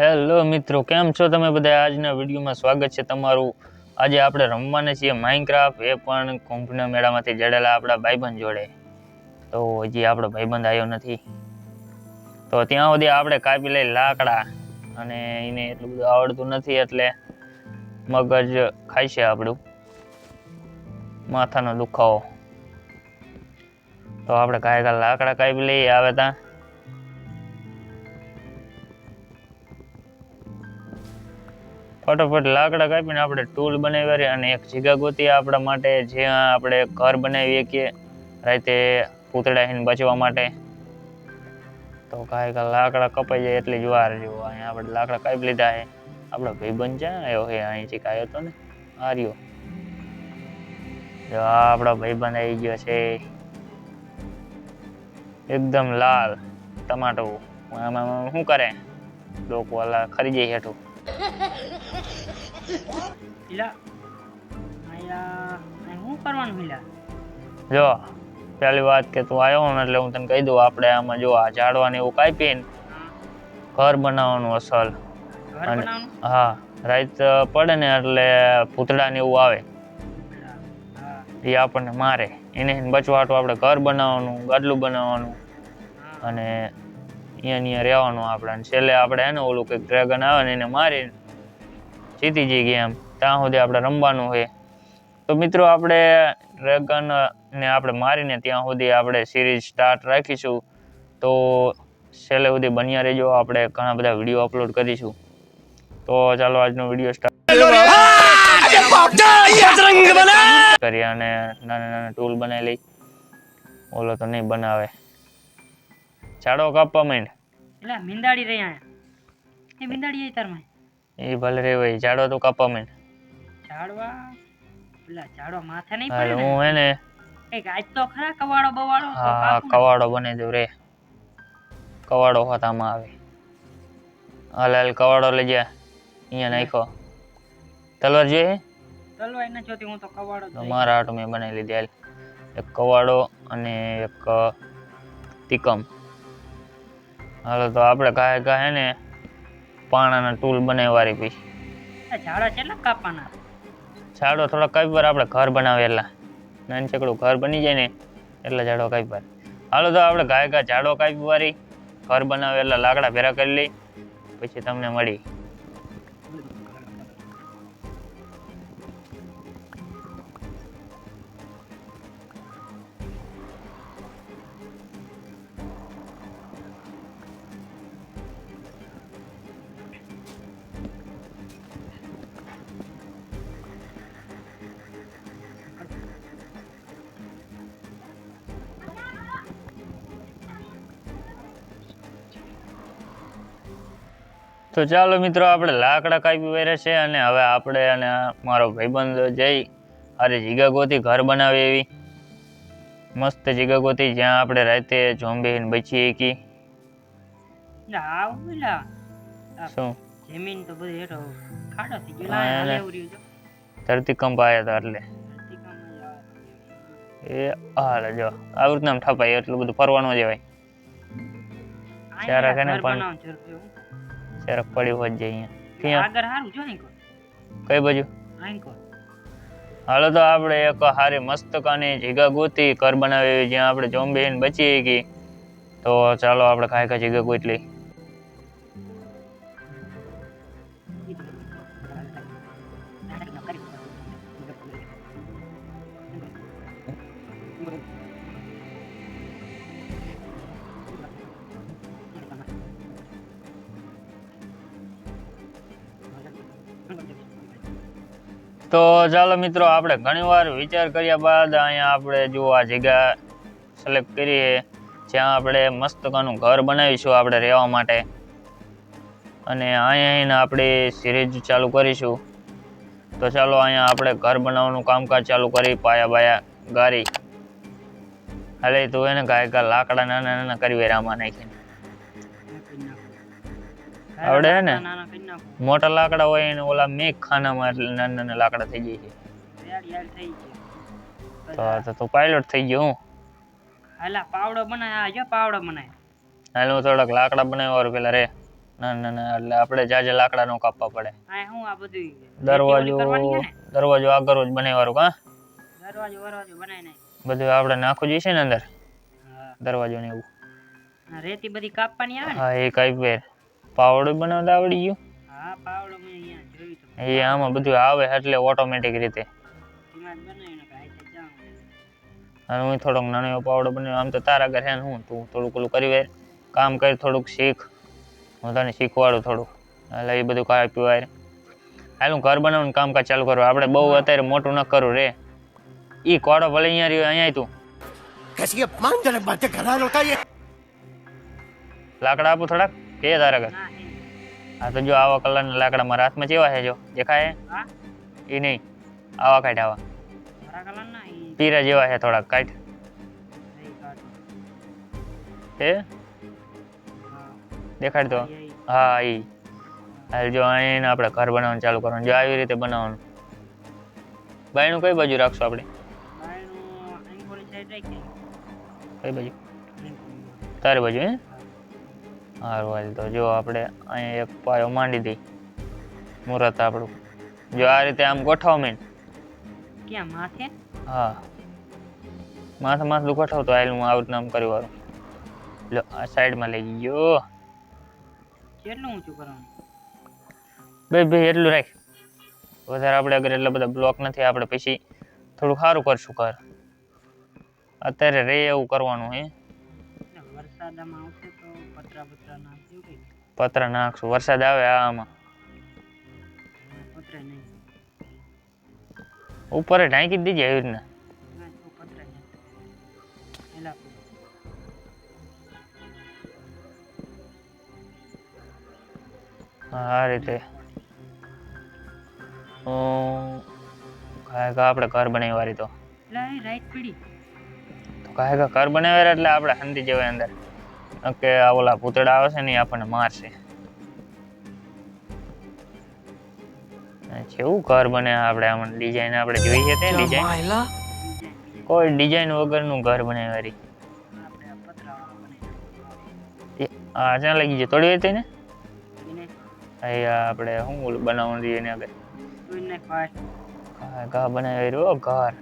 Hello મિત્રો, કેમ છો તમે બધા? આજના વિડીયોમાં સ્વાગત છે તમારું. આજે આપણે રમવાના છીએ માઇનક્રાફ્ટ એ પણ કુંભના મેળામાંથી જડેલા આપણા ભાઈબંધ જોડે. તો હજી આપણો ભાઈબંધ આવ્યો નથી. તો ત્યાં સુધી આપણે કાપી લઈ લાકડા અને એને એટલું બધું આવડતું નથી એટલે મગજ ખાય છે આપણું. માથાનો દુખાવો. તો આપણે કાંઈ કાંઈ લાકડા કાપી લઈએ આવે ત્યાં. ફટોફટ લાકડા કાપીને આપણે ટૂલ બનાવી અને એક જીગા ગોતી આપણા માટે જ્યાં આપણે ઘર બનાવીએ કે રાતે પૂતળાહીને બચવા માટે. તો કાંઈ કાંઈ લાકડા કપાઈ જાય એટલી જ વાર જો અહીંયા આપણે લાકડા કાપી લીધા છે. આપણો ભાઈબંધ જ્યાં આવ્યો છે અહીંથી કાંઈ હતો ને, આર્યો. જો આપણો ભાઈબંધ આવી ગયો છે. એકદમ લાલ ટમાટો. આમાં શું કરે? લોકો ખરીદી હેઠું. ઈલા આયા અહીં કરવાનું ઈલા જો પહેલી વાત કે તું આવ્યો ને એટલે હું તને કહી દઉં આપણે આમાં જો આ ઝાડવાને એવું કાપીને ઘર બનાવવાનું અસલ. હા રાઈત પડે ને એટલે પૂતળા ને એવું આવે. એ આપણને મારે. એને બચવા હાટું આપણે ઘર બનાવવાનું ગાડલું બનાવવાનું અને અહીંયા અહીંયા રહેવાનું આપણે છેલ્લે આપણે એને ઓલું કંઈક ડ્રેગન આવે ને એને મારીને જીતી જઈ ગયા એમ. ત્યાં સુધી આપણે રમવાનું છે. તો મિત્રો આપણે ડ્રેગન ને આપણે મારીને ત્યાં સુધી આપણે સિરીઝ સ્ટાર્ટ રાખીશું. તો છેલ્લે સુધી બન્યા રહેજો. આપણે ઘણા બધા વીડિયો અપલોડ કરીશું. તો ચાલો આજનો વીડિયો સ્ટાર્ટ કરીએ અને નાના નાના ટૂલ બનાવી લઈ ઓલો તો નહીં બનાવે. ઝાડો કાપવા માંડ એટલે મિંદાડી રહી આયા એ મિંદાડી આઈ તારમાં એ ભલે રે ભાઈ ઝાડો તો કાપવા માંડ ઝાડવા? પેલા ઝાડવા માથે નહીં પડે હું હે ને? એક આજ તો ખરા કવાડો બવાડો હા કવાડો બને દો રે. કવાડો હોતામાં આવે. હાલ હાલ કવાડો લઈ જા. અહીંયા નાખો તલવાર જોઈએ તલવાર ન જોતી હું તો કવાડો. મારા હાટ મેં બનાવી લીધી. હાલ એક કવાડો અને એક તીકમ હાલો તો આપણે કાંઈ કાંઈ ને પાણાના ટૂલ બનાવવારી પછી. ઝાડો કેટલા કાપવાના ઝાડો થોડા કાપી પર આપણે ઘર બનાવે એટલા. નાની ચકડું ઘર બની જાય ને એટલા ઝાડો કાપી પર હાલો તો આપણે ગાય ગા ઝાડો કાપી વારી ઘર બનાવે એટલા લાકડા ભેરા કરી લઈ. પછી તમને મળી. તો ચાલો મિત્રો આપણે લાકડા કાપી વાર્યા છે અને હવે આપણે અને મારો ભાઈબંધ જઈ અરે જીગા ગોતી ઘર બનાવી એવી. મસ્ત જીગા ગોતી જ્યાં આપણે રાતે ઝોંબી બચીએ કી ઈલા આવ ઈલા આ શું? જમીન તો બધી હેઠો ખાડો થઈ ગયો ધરતીકંપ આવ્યા હતા એટલે. એ હાલે જો આવી રીતના ઠપાય એટલું બધું ફરવાનું જવાય ત્યારે કને પણ- જરાક પડ્યું હોત જાય અહીંયા. ક્યાં આગળ હારું જો અહીં કઈ બાજુ? અહીં હાલો તો આપણે એક હારી મસ્તકાની જગ્યા ગોતી ઘર બનાવી જ્યાં આપણે ઝોંબી બચી ગઈ તો ચાલો આપણે કાંઈ કાંઈ જગ્યા ગોતી તો ચાલો મિત્રો, આપણે ઘણીવાર વિચાર કર્યા બાદ અહીંયા આપણે જો આ જગ્યા સિલેક્ટ કરીએ, જ્યાં આપણે મસ્તકાનું ઘર બનાવીશું આપણે રહેવા માટે. અને અહીંયા આપણે સિરીઝ ચાલુ કરીશું. તો ચાલો અહીંયા આપણે ઘર બનાવવાનું કામકાજ ચાલુ કરી, પાયા બાયા, ગારી. હાલે, તું એને ગાય, લાકડા નાના નાના કરી વેરામાં નાખીને. આવડે ને? મોટા લાકડા હોય એને ઓલા મેઘ ખાનામાં એટલે નાના નાના લાકડા થઈ જાય છે. તો તો તું પાયલોટ થઈ ગયો હું. હાલા પાવડો બનાય આ જો પાવડો બનાય. હાલ હું થોડાક લાકડા બનાવવા પેલા રે. ના ના ના એટલે આપણે જાજે લાકડા નો કાપવા પડે. આ હું આ બધું? દરવાજો ને? દરવાજો આગળ જ બનાવવાનું કા દરવાજો વરવાજો બનાવી નાખ બધું આપણે નાખવું જોઈએ છે ને અંદર? દરવાજો ને એવું. રેતી બધી કાપવાની આવે ને? હા એ કાપી પાવડો બનાવતા આવડી ગયું? એ આમાં બધું આવે એટલે ઓટોમેટિક રીતે. અને હું થોડોક નાનો એવો પાવડો બનાવ્યો આમ તો તારા ઘરે હું? તું થોડુંક ઓલું કરી વાર કામ કર થોડુંક શીખ. હું તને શીખવાડું થોડુંક. એટલે એ બધું કાપ્યું વાર હાલ હું ઘર બનાવવાનું કામકાજ ચાલુ કરું. આપણે બહુ અત્યારે મોટું ન કરું રે. એ કોડો ભલે અહીંયા રહ્યો અહીંયા તું. લાકડા આપું થોડાક? કે તારા ઘર? હા તો જો આવા કલરના લાકડા મારા હાથમાં કેવા છે જો. દેખાય? હા? એ નહીં. આવા કાઢ આવા. મારા પીરા જેવા છે થોડાક કાઢ. હે? દેખાડ તો. હા એ હાલ જો અહીં આપણે ઘર બનાવવાનું ચાલુ કરવાનું. જો આવી રીતે બનાવવાનું. બાયણું કઈ બાજુ રાખશું આપણે? કઈ બાજુ? તારી બાજુ હે? સારું હાલ તો જો આપણે અહીંયા એક પાયો માંડી દઈ. મુહૂર્ત આપણું. જો આ રીતે આમ ગોઠવ મેન ક્યાં માથે હા. માથે માથું ગોઠવતો હાલ હું આવી નામ આમ કરી વાળું. લો આ સાઈડમાં લઈ ગયો. કેટલું ઊંચું કરવાનું? બે બે એટલું રાખ. વધારે આપણે અગર એટલા બધા બ્લોક નથી આપણે પછી થોડું સારું કરશું કર અત્યારે રે એવું કરવાનું હે. વરસાદમાં આવશે તો પતરા પતરા નાખજો કે પતરા નાખશું વરસાદ આવે આમાં. પતરા નહીં. ઉપર ઢાંકી દીજે એવી રીતના. આ રીતે. હું કાંઈ કા આપણે ઘર બનાવી વારી તો? રાઈટ પડી. તો કાંઈ કા ઘર બનાવ્યા એટલે આપણે શાંતિ જવાય અંદર. કે આ ઓલા પૂતળા આવે છે ને એ આપણને મારશે. કેવું ઘર બને આપણે આમ ડિઝાઇન આપણે જોઈ છે તે ડિઝાઇન કોઈ ડિઝાઇન વગરનું ઘર બનાવી આ ક્યાં લાગી જાય તોડી હતી ને? અહીંયા આપણે શું ઓલું બનાવવાનું જોઈએ ને આગળ? ઘર. બનાવી રહ્યો ઘર.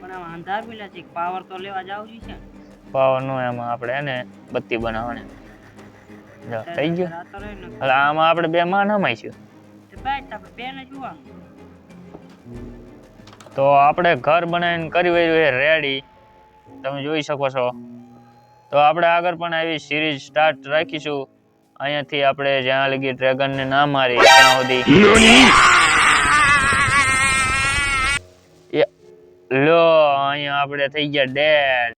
પણ આમ અંધાર છે પાવર તો લેવા જાવ છે. પાવર નો એમાં આપણે એને બત્તી બનાવવાની. જો થઈ ગયું? એટલે આમાં આપણે બે માં નમાઈશું તો આપણે તો આપણે ઘર બનાવીને કરી રહ્યું એ રેડી તમે જોઈ શકો છો. તો આપણે આગળ પણ આવી સિરીઝ સ્ટાર્ટ રાખીશું. અહીંયાથી આપણે જ્યાં લગી ડ્રેગનને ના મારી ત્યાં સુધી. એ- લો અહીંયા આપણે થઈ ગયા ડેડ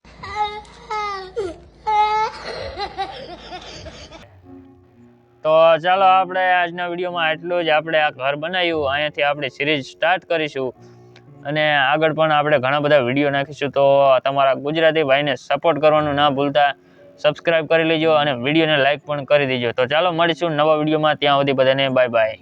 તો ચાલો આપણે આજના વિડીયોમાં એટલું જ. આપણે આ ઘર બનાવ્યું. અહીંયાથી આપણે સિરીઝ સ્ટાર્ટ કરીશું. અને આગળ પણ આપણે ઘણા બધા વીડિયો નાખીશું. તો તમારા ગુજરાતી ભાઈને સપોર્ટ કરવાનું ના ભૂલતા. સબસ્ક્રાઈબ કરી લેજો અને વિડીયોને લાઇક પણ કરી દેજો. તો ચાલો મળીશું નવા વિડીયોમાં. ત્યાં સુધી બધાને બાય બાય